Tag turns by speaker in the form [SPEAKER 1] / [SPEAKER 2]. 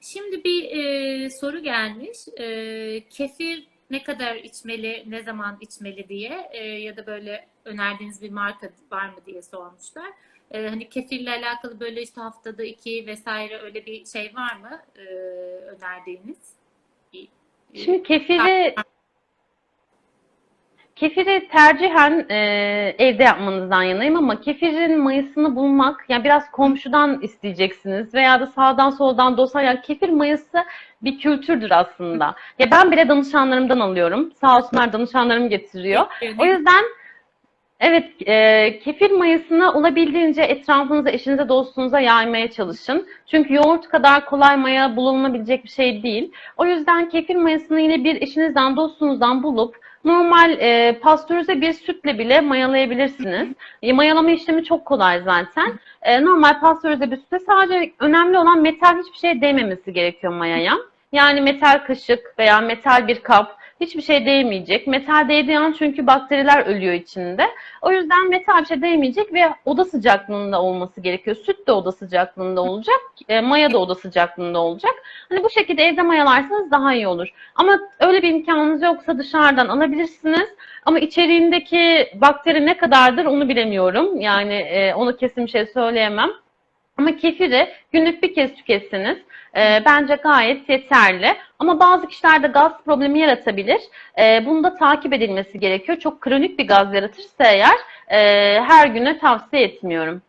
[SPEAKER 1] Şimdi bir e, soru gelmiş. E, kefir ne kadar içmeli, ne zaman içmeli diye e, ya da böyle önerdiğiniz bir marka var mı diye sormuşlar. E, hani kefirle alakalı böyle işte haftada iki vesaire öyle bir şey var mı e, önerdiğiniz?
[SPEAKER 2] Şimdi kefiri kefiri tercihen e, evde yapmanızdan yanayım ama kefirin mayasını bulmak yani biraz komşudan isteyeceksiniz veya da sağdan soldan dostlar yani kefir mayası bir kültürdür aslında. Ya ben bile danışanlarımdan alıyorum. Sağ olsunlar danışanlarım getiriyor. O yüzden evet e, kefir mayasını olabildiğince etrafınıza, eşinize, dostunuza yaymaya çalışın. Çünkü yoğurt kadar kolay maya bulunabilecek bir şey değil. O yüzden kefir mayasını yine bir eşinizden, dostunuzdan bulup normal e, pastörize bir sütle bile mayalayabilirsiniz. E, mayalama işlemi çok kolay zaten. E, normal pastörize bir sütle sadece önemli olan metal hiçbir şey değmemesi gerekiyor mayaya. Yani metal kaşık veya metal bir kap hiçbir şey değmeyecek. Metal değdiği an çünkü bakteriler ölüyor içinde. O yüzden metal bir şey değmeyecek ve oda sıcaklığında olması gerekiyor. Süt de oda sıcaklığında olacak, e, maya da oda sıcaklığında olacak. Hani bu şekilde evde mayalarsanız daha iyi olur. Ama öyle bir imkanınız yoksa dışarıdan alabilirsiniz. Ama içeriğindeki bakteri ne kadardır onu bilemiyorum. Yani e, onu kesin bir şey söyleyemem. Ama kefiri günlük bir kez tüketseniz e, bence gayet yeterli. Ama bazı kişilerde gaz problemi yaratabilir. E, bunu da takip edilmesi gerekiyor. Çok kronik bir gaz yaratırsa eğer e, her güne tavsiye etmiyorum.